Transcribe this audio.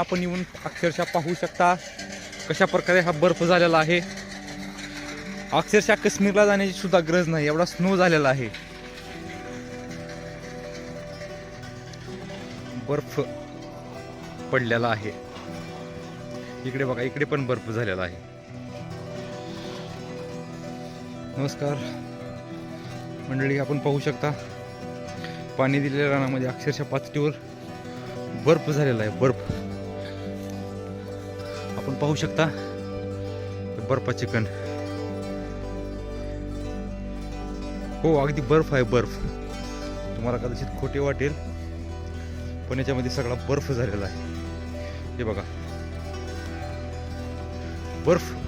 आपण येऊन अक्षरशः पाहू शकता कशा प्रकारे हा बर्फ झालेला आहे. अक्षरशः काश्मीरला जाण्याची सुद्धा गरज नाही एवढा स्नो झालेला आहे. बर्फ पडलेला आहे. इकडे बघा इकडे पण बर्फ झालेला आहे. नमस्कार. मंडळी आपण पाहू शकता पाणी दिलेल्या रानामध्ये अक्षरशः पाचटीवर बर्फ झालेला आहे बर्फ. पाहू शकता. बर्फा चिकन. हो अगदी बर्फ आहे बर्फ. तुम्हाला कदाचित खोटे वाटेल पण याच्यामध्ये सगळा बर्फ झालेला आहे. हे बघा. बर्फ.